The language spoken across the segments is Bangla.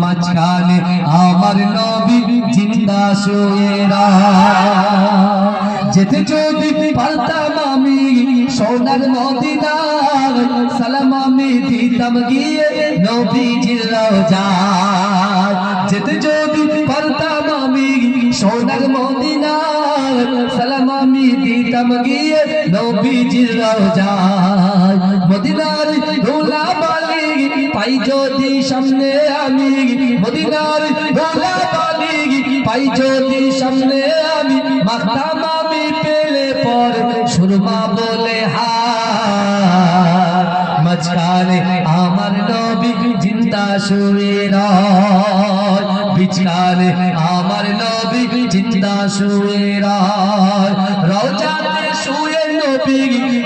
মাঝখানে আমার নবী জিন্দা শুয়েরা যেতে যদি পারতাম আমি সোনার মদিনায় সালাম আমি দিতাম গিয়ে নবীজির রওজায়। যেতে যদি পারতাম আমি সোনার মদিনায় সালাম আমি দিতাম গিয়ে মদিনার ধুলা বালি পাই যদি সামনে আমি মদিনার ধুলা বালি, পাই যদি সামনে আমি মাখতাম আমি পেলে পর সুরমা বলে হার মাঝখানে আমার নবী জিন্দা শুয়ে রয় আমার নবী জিন্দা শুয়ে রয়, রওজাতে শুয়ে নবী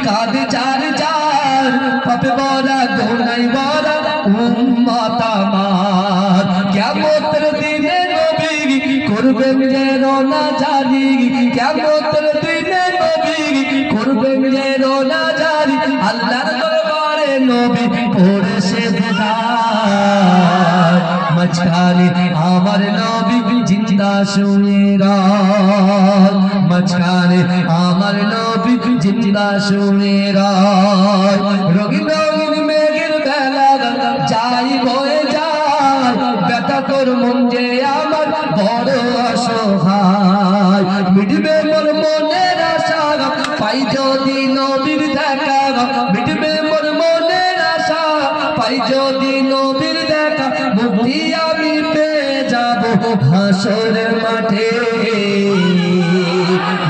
কাঁদে চার চার, পাপে বড়া দোনাই বড়া উম্মত আমার দিনে নবী করবেন যেন না জানি কিয়ামতের দিনে নবী করবেন যেন না জানি আল্লাহর দরবারে নবী পড়েছে বেদার মাঝখানে আমার নবী জিন্দা শুয়ে মাঝখানে আমার নবী জিন্দা শুয়ে বেলা যাই বয়ে যায় ব্যথা তোর মন যে আমার বড় অসহায়। মিটবে মোর মনের আশা পাই যদি নবীর দেখা মিটবে মোর মনের আশা, পাই যদি নবীর দেখা মুক্তি আমি পেয়ে যাব হাসর মাঠে।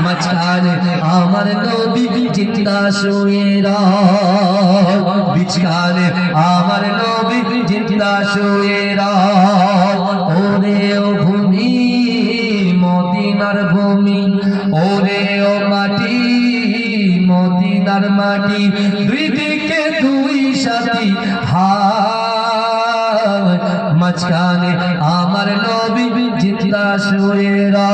মাঝখানে আমার নবী জিন্দা শুয়ে রায়। বিছখানে আমার নবী জিন্দা শুয়ে ওরে ও ভূমি, মদিনার ভূমি, ওরে ও মাটি, মদিনার মাটি, দুই দিকে দুই সাথী হায়। মাঝখানে আমার নবী জিন্দা শুয়ে রায়।